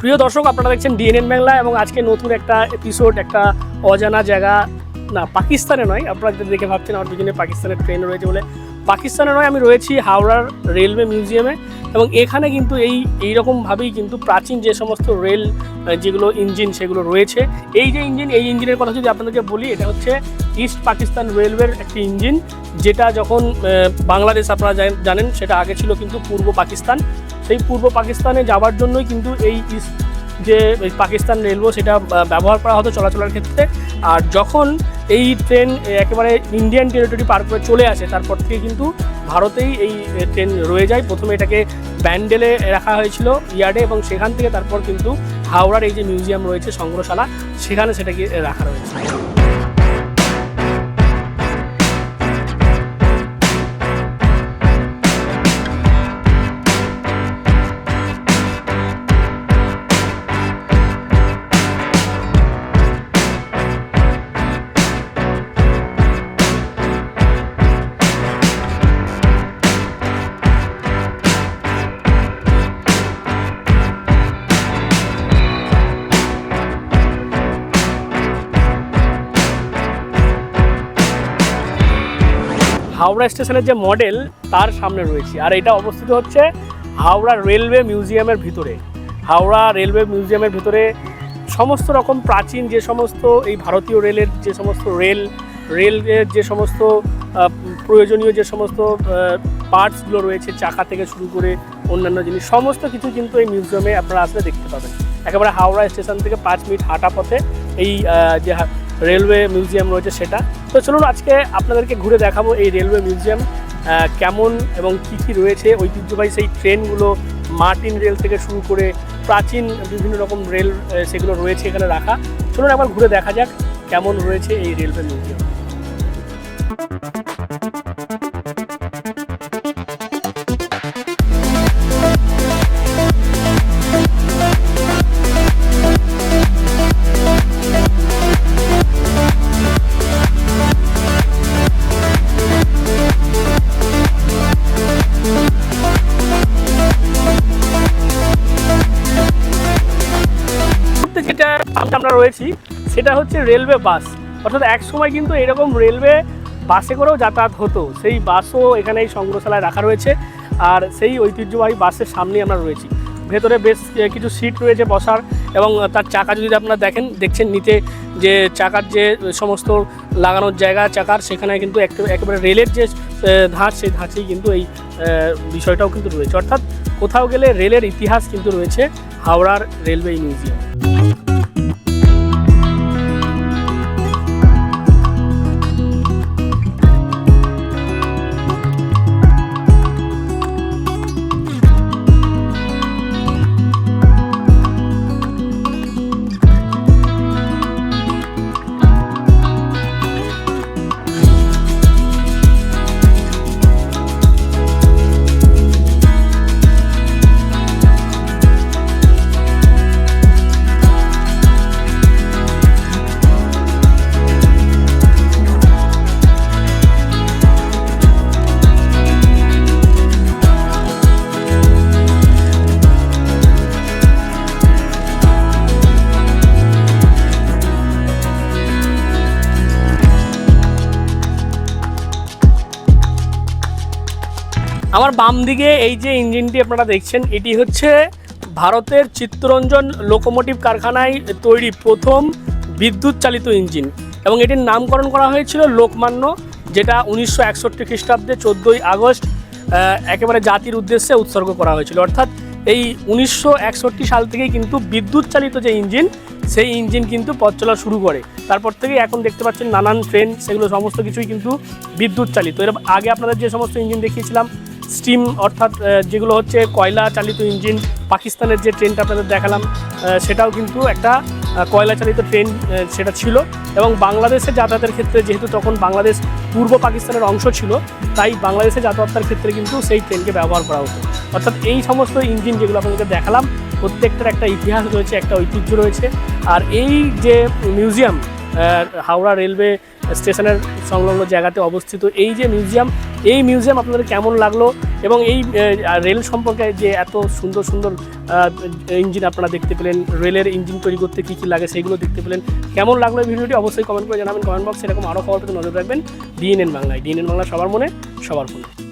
প্রিয় দর্শক, আপনারা দেখছেন ডিএনএন বাংলা এবং আজকে নতুন একটা এপিসোড একটা অজানা জায়গা, না, পাকিস্তানে নয়, আপনারা দেখে ভাবছেন আমার পিছনে পাকিস্তানের ট্রেন রয়েছে বলে। পাকিস্তানে নয়, আমি রয়েছি হাওড়ার রেলওয়ে মিউজিয়ামে এবং এখানে কিন্তু এই, এইরকমভাবেই কিন্তু প্রাচীন যে সমস্ত রেল যেগুলো ইঞ্জিন সেগুলো রয়েছে, এই যে ইঞ্জিন এই ইঞ্জিনের কথা যদি আপনাদেরকে বলি, এটা হচ্ছে ইস্ট পাকিস্তান রেলওয়ের একটি ইঞ্জিন যেটা যখন বাংলাদেশ আপনারা জানেন, সেটা আগে ছিল কিন্তু পূর্ব পাকিস্তান। সেই পূর্ব পাকিস্তানে যাওয়ার জন্যই কিন্তু এই যে পাকিস্তান রেলওয়ে সেটা ব্যবহার করা হতো চলাচলের ক্ষেত্রে। আর যখন এই ট্রেন একেবারে ইন্ডিয়ান টেরিটরি পার করে চলে আসে, তারপর থেকে কিন্তু ভারতেই এই ট্রেন রয়ে যায়। প্রথমে এটাকে ব্যান্ডেলে রাখা হয়েছিল ইয়ার্ডে এবং সেখান থেকে তারপর কিন্তু হাওড়ার এই যে মিউজিয়াম রয়েছে সংগ্রহশালা, সেখানে সেটাকে রাখা রয়েছে। হাওড়া স্টেশনের যে মডেল, তার সামনে রয়েছে। আর এটা অবস্থিত হচ্ছে হাওড়া রেলওয়ে মিউজিয়ামের ভিতরে। হাওড়া রেলওয়ে মিউজিয়ামের ভিতরে সমস্ত রকম প্রাচীন যে সমস্ত এই ভারতীয় রেলের যে সমস্ত রেল রেলের যে সমস্ত প্রয়োজনীয় যে সমস্ত পার্টসগুলো রয়েছে, চাকা থেকে শুরু করে অন্যান্য জিনিস, সমস্ত কিছু কিন্তু এই মিউজিয়ামে আপনারা আসলে দেখতে পাবেন। একেবারে হাওড়া স্টেশন থেকে পাঁচ মিনিট হাঁটা পথে এই যে রেলওয়ে মিউজিয়াম রয়েছে সেটা। তো চলুন আজকে আপনাদেরকে ঘুরে দেখাবো এই রেলওয়ে মিউজিয়াম কেমন এবং কী কী রয়েছে, ঐতিহ্যবাহী সেই ট্রেনগুলো মার্টিন রেল থেকে শুরু করে প্রাচীন বিভিন্ন রকম রেল সেগুলো রয়েছে এখানে রাখা। চলুন একবার ঘুরে দেখা যাক কেমন রয়েছে এই রেলওয়ে মিউজিয়াম। আমরা রয়েছি, সেটা হচ্ছে রেলওয়ে বাস। অর্থাৎ এক সময় কিন্তু এরকম রেলওয়ে বাসে করেও যাতায়াত হতো। সেই বাসও এখানে এই সংগ্রহশালায় রাখা রয়েছে আর সেই ঐতিহ্যবাহী বাসের সামনেই আমরা রয়েছি। ভেতরে বেশ কিছু সিট রয়েছে বসার এবং তার চাকা যদি আপনারা দেখেন, দেখছেন নিচে যে চাকার যে সমস্ত লাগানোর জায়গা, চাকার সেখানে কিন্তু একেবারে রেলের যে ধাঁচ, সেই ধাঁচেই কিন্তু এই বিষয়টাও কিন্তু রয়েছে। অর্থাৎ কোথাও গেলে রেলের ইতিহাস কিন্তু রয়েছে হাওড়ার রেলওয়ে মিউজিয়াম। আমার বাম দিকে এই যে ইঞ্জিনটি আপনারা দেখছেন, এটি হচ্ছে ভারতের চিত্তরঞ্জন লোকোমোটিভ কারখানায় তৈরি প্রথম বিদ্যুৎ চালিত ইঞ্জিন এবং এটির নামকরণ করা হয়েছিল লোকমান্য, যেটা উনিশশো একষট্টি খ্রিস্টাব্দে চোদ্দোই আগস্ট একেবারে জাতির উদ্দেশ্যে উৎসর্গ করা হয়েছিল। অর্থাৎ এই উনিশশো একষট্টি সাল থেকেই কিন্তু বিদ্যুৎ চালিত যে ইঞ্জিন সেই ইঞ্জিন কিন্তু পথ চলা শুরু করে। তারপর থেকে এখন দেখতে পাচ্ছেন নানান ট্রেন সেগুলো সমস্ত কিছুই কিন্তু বিদ্যুৎ চালিত। এর আগে আপনাদের যে সমস্ত ইঞ্জিন দেখিয়েছিলাম স্টিম, অর্থাৎ যেগুলো হচ্ছে কয়লা চালিত ইঞ্জিন, পাকিস্তানের যে ট্রেনটা আপনাদের দেখালাম সেটাও কিন্তু একটা কয়লা চালিত ট্রেন সেটা ছিল। এবং বাংলাদেশে যাতায়াতের ক্ষেত্রে, যেহেতু তখন বাংলাদেশ পূর্ব পাকিস্তানের অংশ ছিল, তাই বাংলাদেশে যাতায়াতের ক্ষেত্রে কিন্তু সেই ট্রেনকে ব্যবহার করা হতো। অর্থাৎ এই সমস্ত ইঞ্জিন যেগুলো আপনাদেরকে দেখালাম, প্রত্যেকটার একটা ইতিহাস রয়েছে, একটা ঐতিহ্য রয়েছে। আর এই যে মিউজিয়াম হাওড়া রেলওয়ে স্টেশনের সংলগ্ন জায়গাতে অবস্থিত, এই যে মিউজিয়াম এই মিউজিয়াম আপনাদের কেমন লাগল? এবং এই রেল সম্পর্কে যে এত সুন্দর সুন্দর ইঞ্জিন আপনারা দেখতে পেলেন রেলের ইঞ্জিন তৈরি করতে কী কী লাগে সেগুলো দেখতে পেলেন, কেমন লাগল এই ভিডিওটি অবশ্যই কমেন্ট করে জানাবেন। কমেন্ট বক্সে এরকম আরও খবর নজর রাখবেন। ডিএনএন বাংলায়। ডিএনএন বাংলা সবার মনে, সবার ফোনে।